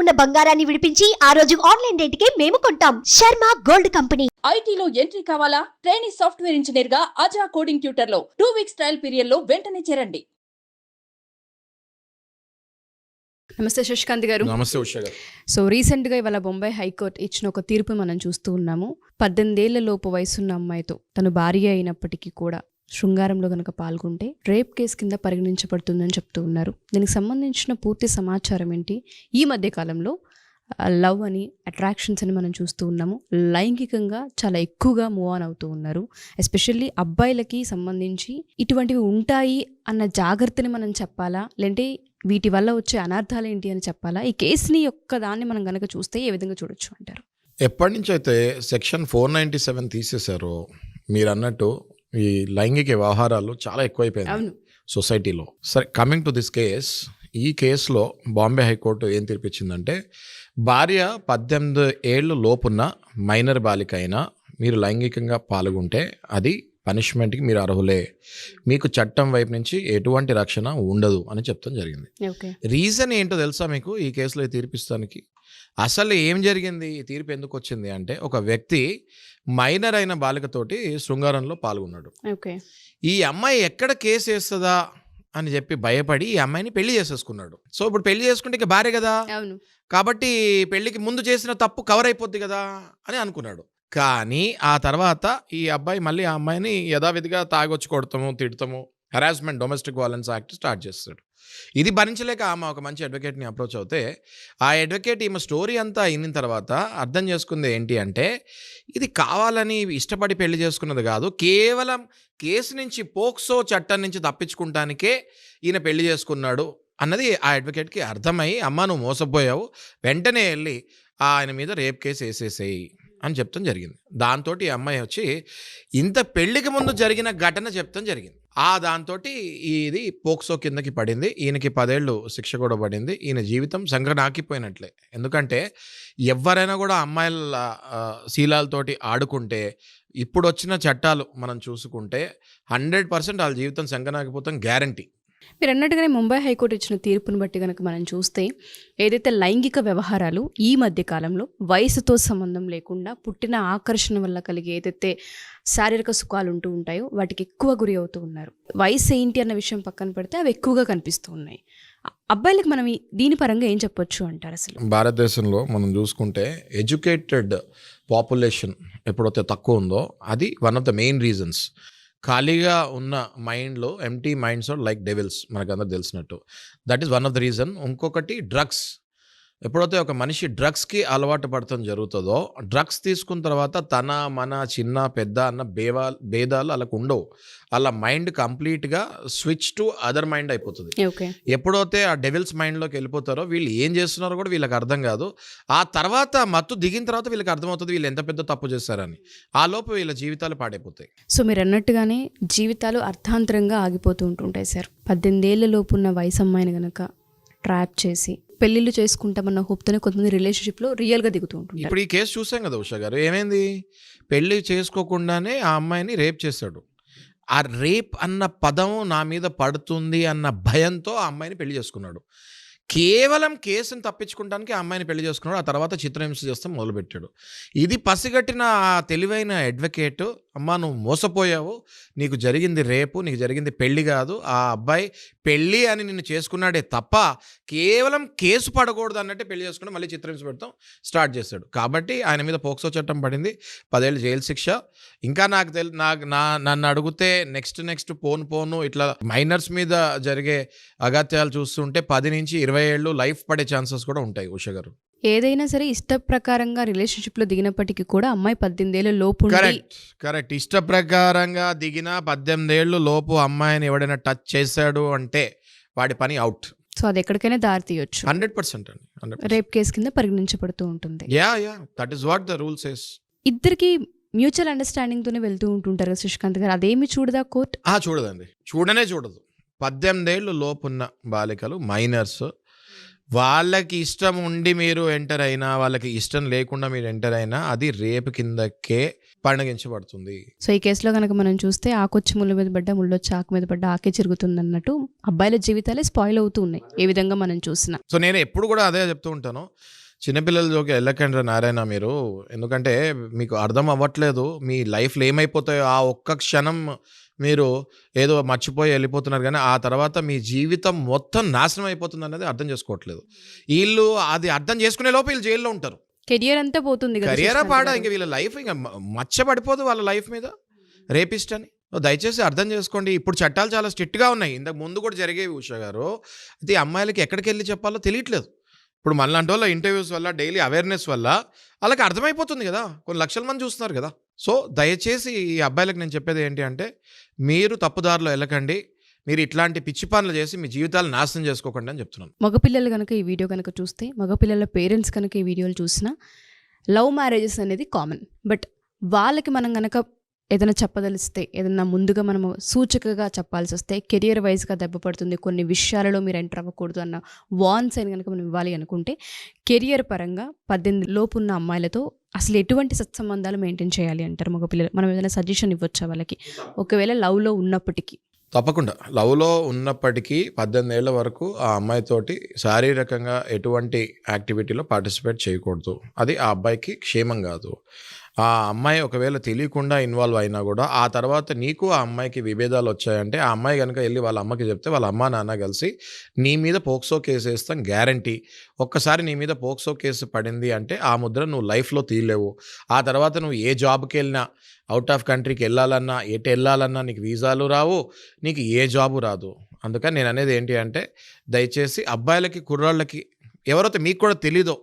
ఉన్న బంగారాన్ని విడిపించి ఆ రోజు ఆన్లైన్ రేటుకే మేము కొంటాం. Sharma gold company. ఐటీలో ఎంట్రీ కావాలా? ట్రైనింగ్ సాఫ్ట్వేర్ ఇంజనీర్గా అజా కోడింగ్ ట్యూటర్లో టూ వీక్స్ ట్రయల్ పీరియడ్లో వెంటనే చేరండి. నమస్తే శశికాంత్ గారు. నమస్తే ఉషా గారు. సో రీసెంట్గా ఇవాళ బొంబాయి హైకోర్టు ఇచ్చిన ఒక తీర్పు మనం చూస్తూ ఉన్నాము. పద్దెనిమిదేళ్ళ లోపు వయసున్న అమ్మాయితో తను భార్య అయినప్పటికీ కూడా శృంగారంలో కనుక పాల్గొంటే రేప్ కేసు కింద పరిగణించబడుతుందని చెప్తూ ఉన్నారు. దీనికి సంబంధించిన పూర్తి సమాచారం ఏంటి? ఈ మధ్య కాలంలో లవ్ అని అట్రాక్షన్స్ అని మనం చూస్తూ ఉన్నాము. లైంగికంగా చాలా ఎక్కువగా మూవ్ ఆన్ అవుతూ ఉన్నారు. ఎస్పెషల్లీ అబ్బాయిలకి సంబంధించి ఇటువంటివి ఉంటాయి అన్న జాగ్రత్తని మనం చెప్పాలా? లేదంటే వీటి వల్ల వచ్చే అనర్థాలు ఏంటి అని చెప్పాలా? ఈ కేసుని యొక్క దాన్ని మనం కనుక చూస్తే ఏ విధంగా చూడొచ్చు అంటారు? ఎప్పటి నుంచి అయితే సెక్షన్ ఫోర్ నైంటీ సెవెన్ తీసేశారో మీరు అన్నట్టు ఈ లైంగిక వ్యవహారాలు చాలా ఎక్కువైపోయింది సొసైటీలో. సరే కమింగ్ టు దిస్ కేస్ ఈ కేసులో బాంబే హైకోర్టు ఏం తీర్పిచ్చిందంటే భార్య పద్దెనిమిది ఏళ్ళు లోపున్న మైనర్ బాలిక అయినా మీరు లైంగికంగా పాల్గొంటే అది పనిష్మెంట్కి మీరు అర్హులే. మీకు చట్టం వైపు నుంచి ఎటువంటి రక్షణ ఉండదు అని చెప్తాం జరిగింది. ఓకే. రీజన్ ఏంటో తెలుసా మీకు ఈ కేసులో తీర్పిస్తానికి? అసలు ఏం జరిగింది? ఈ తీర్పు ఎందుకు వచ్చింది అంటే ఒక వ్యక్తి మైనర్ అయిన బాలికతోటి శృంగారంలో పాల్గొన్నాడు. ఓకే. ఈ అమ్మాయి ఎక్కడ కేసు వేస్తుందా? అని చెప్పి భయపడి ఈ అమ్మాయిని పెళ్ళి చేసేసుకున్నాడు. సో ఇప్పుడు పెళ్ళి చేసుకుంటే ఇక భార్య కదా? కాబట్టి పెళ్ళికి ముందు చేసిన తప్పు కవర్ అయిపోద్ది కదా? అని అనుకున్నాడు. కానీ ఆ తర్వాత ఈ అబ్బాయి మళ్ళీ ఆ అమ్మాయిని యథావిధిగా తాగొచ్చి కొడతాము తిడతాము harassment domestic violence act start చేస్తాడు. ఇది భరించలేక ఆమె ఒక మంచి అడ్వకేట్ని అప్రోచ్ అవుతే ఆ అడ్వకేట్ ఈమె స్టోరీ అంతా అయిన తర్వాత అర్థం చేసుకుంది ఏంటి అంటే ఇది కావాలని ఇష్టపడి పెళ్ళి చేసుకున్నది కాదు కేవలం కేసు నుంచి పోక్సో చట్టం నుంచి తప్పించుకుంటానికే ఈయన పెళ్ళి చేసుకున్నాడు అన్నది ఆ అడ్వకేట్కి అర్థమై అమ్మ నువ్వు మోసపోయావు వెంటనే వెళ్ళి ఆయన మీద రేప్ కేసు వేసేసేయి. అని చెప్తాం జరిగింది. దాంతో ఈ అమ్మాయి వచ్చి ఇంత పెళ్ళికి ముందు జరిగిన ఘటన చెప్తాం జరిగింది. ఆ దాంతో ఇది పోక్సో కిందకి పడింది. ఈయనకి పదేళ్ళు శిక్ష కూడా పడింది. ఈయన జీవితం సంగ్రనాకిపోయినట్లే ఎందుకంటే ఎవరైనా కూడా అమ్మాయిల శీలాలతోటి ఆడుకుంటే ఇప్పుడు వచ్చిన చట్టాలు మనం చూసుకుంటే హండ్రెడ్ పర్సెంట్ వాళ్ళ జీవితం సంఘనాకిపోతాం గ్యారంటీ. మీరు అన్నట్టుగానే ముంబై హైకోర్టు ఇచ్చిన తీర్పును బట్టి కనుక మనం చూస్తే ఏదైతే లైంగిక వ్యవహారాలు ఈ మధ్య కాలంలో వయసుతో సంబంధం లేకుండా పుట్టిన ఆకర్షణ వల్ల కలిగే ఏదైతే శారీరక సుఖాలు ఉంటూ ఉంటాయో వాటికి ఎక్కువ గురి అవుతూ ఉన్నారు. వయసు ఏంటి అన్న విషయం పక్కన పెడితే అవి ఎక్కువగా కనిపిస్తూ ఉన్నాయి. అబ్బాయిలకు మనం దీని పరంగా ఏం చెప్పొచ్చు అంటారు అసలు? భారతదేశంలో మనం చూసుకుంటే ఎడ్యుకేటెడ్ పాపులేషన్ ఎప్పుడైతే తక్కువ ఉందో అది one of the main reasons. ఖాళీగా ఉన్న మైండ్లో ఎంటీ మైండ్స్ లైక్ డెవిల్స్ మనకందరూ తెలిసినట్టు. That is one of the reason ఇంకొకటి డ్రగ్స్ ఎప్పుడైతే ఒక మనిషి డ్రగ్స్కి అలవాటు పడటం జరుగుతుందో డ్రగ్స్ తీసుకున్న తర్వాత తన మన చిన్న పెద్ద అన్న బేవా భేదాలు వాళ్ళకు ఉండవు. వాళ్ళ మైండ్ కంప్లీట్గా స్విచ్ టు అదర్ మైండ్ అయిపోతుంది. ఎప్పుడైతే ఆ డెవిల్స్ మైండ్లోకి వెళ్ళిపోతారో వీళ్ళు ఏం చేస్తున్నారో కూడా వీళ్ళకి అర్థం కాదు. ఆ తర్వాత మత్తు దిగిన తర్వాత వీళ్ళకి అర్థమవుతుంది వీళ్ళు ఎంత పెద్ద తప్పు చేస్తారని ఆ లోపు వీళ్ళ జీవితాలు పాడైపోతాయి. సో మీరు అన్నట్టుగానే జీవితాలు అర్థాంతరంగా ఆగిపోతూ ఉంటుంటాయి సార్. పద్దెనిమిది ఏళ్ళ లోపు ఉన్న వయసు అమ్మాయిని గనక ట్రాప్ చేసి పెళ్ళిళ్ళు చేసుకుంటామన్న హోప్తోనే కొంతమంది రిలేషన్షిప్లో రియల్గా దిగుతూ ఉంటుంటారు. ఇప్పుడు ఈ కేసు చూసాం కదా ఉషా గారు. ఏమైంది? పెళ్ళి చేసుకోకుండానే ఆ అమ్మాయిని రేప్ చేశాడు. ఆ రేప్ అన్న పదం నా మీద పడుతుంది అన్న భయంతో ఆ అమ్మాయిని పెళ్ళి చేసుకున్నాడు. కేవలం కేసుని తప్పించుకోవడానికి ఆ అమ్మాయిని పెళ్ళి చేసుకున్నాడు. ఆ తర్వాత చిత్రహింస చేస్తాం మొదలుపెట్టాడు. ఇది పసిగట్టిన ఆ తెలివైన అడ్వకేట్ అమ్మా నువ్వు మోసపోయావు. నీకు జరిగింది రేపు నీకు జరిగింది పెళ్ళి కాదు. ఆ అబ్బాయి పెళ్ళి అని నిన్ను చేసుకున్నాడే తప్ప కేవలం కేసు పడకూడదు అన్నట్టే పెళ్ళి చేసుకుని మళ్ళీ చిత్రహింస పెడతాం స్టార్ట్ చేశాడు. కాబట్టి ఆయన మీద పోక్సో చట్టం పడింది. పదేళ్ళు జైలు శిక్ష. ఇంకా నాకు తెలి నాకు నా నన్ను అడిగితే నెక్స్ట్ నెక్స్ట్ పోను పోను ఇట్లా మైనర్స్ మీద జరిగే అగత్యాలు చూస్తుంటే పది నుంచి ఇరవై ఏళ్ళు లైఫ్ పడే ఛాన్సెస్ కూడా ఉంటాయి ఉష గారు. ఏదైనా సరే ఇష్ట ప్రకారంగా రిలేషన్షిప్లో దిగినప్పటికీ కూడా అమ్మాయి పద్దెనిమిది ఏళ్ళ లోపు ఉండి కరెక్ట్. కరెక్ట్ ఇష్ట ప్రకారంగా దిగిన పద్దెనిమిది ఏళ్ళు లోపు అమ్మాయిని ఎవడైనా టచ్ చేశాడు అంటే వాడి పని అవుట్. సో అది ఎక్కడికైనా దారి తీయొచ్చు. హండ్రెడ్ పర్సెంట్ అండి రేప్ కేసు కింద పరిగణించబడుతూ ఉంటుంది. Yeah yeah that is what the rules is. ఇద్దరికి మ్యూచువల్ అండర్స్టాండింగ్ తోనే వెళ్తూ ఉంటుంటారు కదా శశికాంత్ గారు. అదేమి చూడదా కోర్ట్? ఆ చూడదండి. చూడనే చూడదు. పద్దెనిమిదేళ్ళు లోపున్న బాలికలు మైనర్స్ వాళ్ళకి ఇష్టం ఉండి మీరు ఎంటర్ అయినా వాళ్ళకి ఇష్టం లేకుండా మీరు ఎంటర్ అయినా అది రేపు కిందకే పరిగణించబడుతుంది సో ఈ కేసులో కనుక మనం చూస్తే ఆకొచ్చి ముళ్ళ మీద పడ్డ ముళ్ళొచ్చి ఆకు మీద పడ్డ ఆకే చిరుగుతుంది అన్నట్టు అబ్బాయిల జీవితాలే స్పాయిల్ అవుతూ ఉన్నాయి. ఏ విధంగా మనం చూసినా. సో నేను ఎప్పుడు కూడా అదే చెప్తూ ఉంటాను. చిన్నపిల్లల జోకి వెళ్ళకండి నారాయణ మీరు. ఎందుకంటే మీకు అర్థం అవ్వట్లేదు. మీ లైఫ్లో ఏమైపోతాయో ఆ ఒక్క క్షణం మీరు ఏదో మర్చిపోయి వెళ్ళిపోతున్నారు. కానీ ఆ తర్వాత మీ జీవితం మొత్తం నాశనం అయిపోతుంది అనేది అర్థం చేసుకోవట్లేదు. వీళ్ళు అది అర్థం చేసుకునే లోపు వీళ్ళు జైల్లో ఉంటారు. కెరియర్ అంతా పోతుంది కెరియరా పాడా. ఇంకా వీళ్ళ లైఫ్ ఇంకా మ- మచ్చబడిపోదు వాళ్ళ లైఫ్ మీద. రేపిస్ట్ అని దయచేసి అర్థం చేసుకోండి. ఇప్పుడు చట్టాలు చాలా స్ట్రిక్ట్గా ఉన్నాయి. ఇంతకు ముందు కూడా జరిగేవి ఉషా గారు. అయితే అమ్మాయిలకి ఎక్కడికి వెళ్ళి చెప్పాలో తెలియట్లేదు. ఇప్పుడు మనలాంటి వాళ్ళ ఇంటర్వ్యూస్ వల్ల డైలీ అవేర్నెస్ వల్ల వాళ్ళకి అర్థమైపోతుంది కదా. కొన్ని లక్షల మంది చూస్తున్నారు కదా. సో దయచేసి ఈ అబ్బాయిలకు నేను చెప్పేది ఏంటి అంటే మీరు తప్పుదారిలో వెళ్ళకండి. మీరు ఇట్లాంటి పిచ్చి పనులు చేసి మీ జీవితాలు నాశనం చేసుకోకండి అని చెప్తున్నాను. మగపిల్లలు కనుక ఈ వీడియో కనుక చూస్తే మగపిల్లల పేరెంట్స్ కనుక ఈ వీడియోలు చూసినా లవ్ మ్యారేజెస్ అనేది కామన్. బట్ వాళ్ళకి మనం కనుక ఏదైనా చెప్పదలిస్తే ఏదైనా ముందుగా మనము సూచికగా చెప్పాల్సి వస్తే కెరియర్ వైజ్గా దెబ్బపడుతుంది కొన్ని విషయాలలో మీరు ఎంటర్ అవ్వకూడదు అన్న వాన్స్ అని కనుక మనం ఇవ్వాలి అనుకుంటే కెరియర్ పరంగా పద్దెనిమిది లోపు ఉన్న అమ్మాయిలతో అసలు ఎటువంటి సత్సంబంధాలు మెయింటైన్ చేయాలి అంటారు మగపిల్లలు? మనం ఏదైనా సజెషన్ ఇవ్వచ్చా వాళ్ళకి? ఒకవేళ లవ్లో ఉన్నప్పటికీ. తప్పకుండా. లవ్లో ఉన్నప్పటికీ పద్దెనిమిది ఏళ్ళ వరకు ఆ అమ్మాయితోటి శారీరకంగా ఎటువంటి యాక్టివిటీలో పార్టిసిపేట్ చేయకూడదు. అది ఆ అబ్బాయికి క్షేమం కాదు. ఆ అమ్మాయి ఒకవేళ తెలియకుండా ఇన్వాల్వ్ అయినా కూడా ఆ తర్వాత నీకు ఆ అమ్మాయికి విభేదాలు వచ్చాయంటే ఆ అమ్మాయి కనుక వెళ్ళి వాళ్ళ అమ్మకి చెప్తే వాళ్ళ అమ్మ నాన్న కలిసి నీ మీద పోక్సో కేసు వేస్తాం గ్యారంటీ. ఒక్కసారి నీ మీద పోక్సో కేసు పడింది అంటే ఆ ముద్ర నువ్వు లైఫ్లో తీయలేవు. ఆ తర్వాత నువ్వు ఏ జాబ్కి వెళ్ళినా అవుట్ ఆఫ్ కంట్రీకి వెళ్ళాలన్నా ఎటు వెళ్ళాలన్నా నీకు వీసాలు రావు నీకు ఏ జాబు రాదు. అందుకని నేను అనేది ఏంటి అంటే దయచేసి అబ్బాయిలకి కుర్రాళ్ళకి ఎవరైతే మీకు కూడా తెలీదో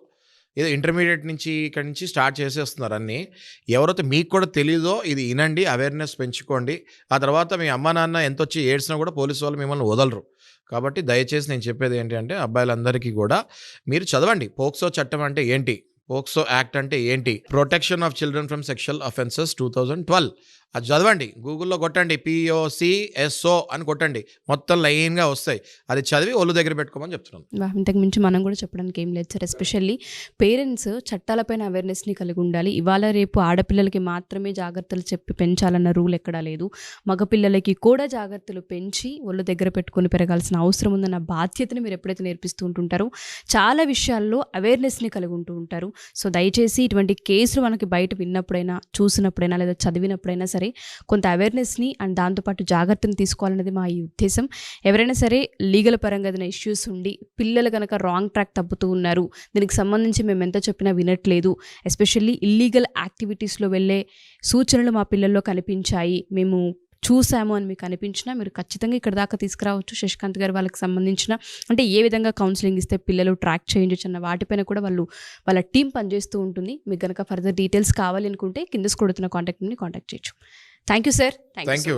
ఏదో ఇంటర్మీడియట్ నుంచి ఇక్కడి నుంచి స్టార్ట్ చేసేస్తున్నారు అన్నీ. ఎవరైతే మీకు కూడా తెలీదో ఇది వినండి అవేర్నెస్ పెంచుకోండి. ఆ తర్వాత మీ అమ్మ నాన్న ఎంత వచ్చి ఏడ్చినా కూడా పోలీసు వాళ్ళు మిమ్మల్ని వదలరు. కాబట్టి దయచేసి నేను చెప్పేది ఏంటి అంటే అబ్బాయిలందరికీ కూడా మీరు చదవండి. పోక్సో చట్టం అంటే ఏంటి? పోక్సో యాక్ట్ అంటే ఏంటి? Protection of children from sexual offences two thousand twelve. అది చదవండి. గూగుల్లో కొట్టండి. పిఓసిఎస్ఓ అని కొట్టండి. మొత్తం లైన్గా వస్తాయి. అది చదివి ఒళ్ళు దగ్గర పెట్టుకోమని చెప్తున్నాను. ఇంతకు మించి మనం కూడా చెప్పడానికి ఏం లేదు సార్. ఎస్పెషల్లీ పేరెంట్స్ చట్టాలపైన అవేర్నెస్ని కలిగి ఉండాలి. ఇవాళ రేపు ఆడపిల్లలకి మాత్రమే జాగ్రత్తలు చెప్పి పెంచాలన్న రూల్ ఎక్కడా లేదు. మగపిల్లలకి కూడా జాగ్రత్తలు పెంచి ఒళ్ళు దగ్గర పెట్టుకొని పెరగాల్సిన అవసరం ఉందన్న బాధ్యతని మీరు ఎప్పుడైతే నేర్పిస్తూ ఉంటుంటారో చాలా విషయాల్లో అవేర్నెస్ని కలిగి ఉంటూ ఉంటారు. సో దయచేసి ఇటువంటి కేసులు మనకి బయట విన్నప్పుడైనా చూసినప్పుడైనా లేదా చదివినప్పుడైనా సరే కొంత అవేర్నెస్ని అండ్ దాంతోపాటు జాగ్రత్తను తీసుకోవాలనేది మా ఈ ఉద్దేశం. ఎవరైనా సరే లీగల్ పరంగా ఏదైనా ఇష్యూస్ ఉండి పిల్లలు కనుక రాంగ్ ట్రాక్ తప్పుతూ ఉన్నారు దీనికి సంబంధించి మేము ఎంత చెప్పినా వినట్లేదు. ఎస్పెషల్లీ ఇల్లీగల్ యాక్టివిటీస్లో వెళ్ళే సూచనలు మా పిల్లల్లో కనిపించాయి. మేము చూసాము అని మీకు అనిపించినా మీరు ఖచ్చితంగా ఇక్కడ దాకా తీసుకురావచ్చు. శశికాంత్ గారు వాళ్ళకి సంబంధించిన అంటే ఏ విధంగా కౌన్సిలింగ్ ఇస్తే పిల్లలు ట్రాక్ చేయొచ్చు అన్న వాటిపైన కూడా వాళ్ళు వాళ్ళ టీం పనిచేస్తూ ఉంటుంది. మీకు కనుక ఫర్దర్ డీటెయిల్స్ కావాలి అనుకుంటే కింద కొడుతున్న కాంటాక్ట్ని కాంటాక్ట్ చేయొచ్చు. Thank you sir thank you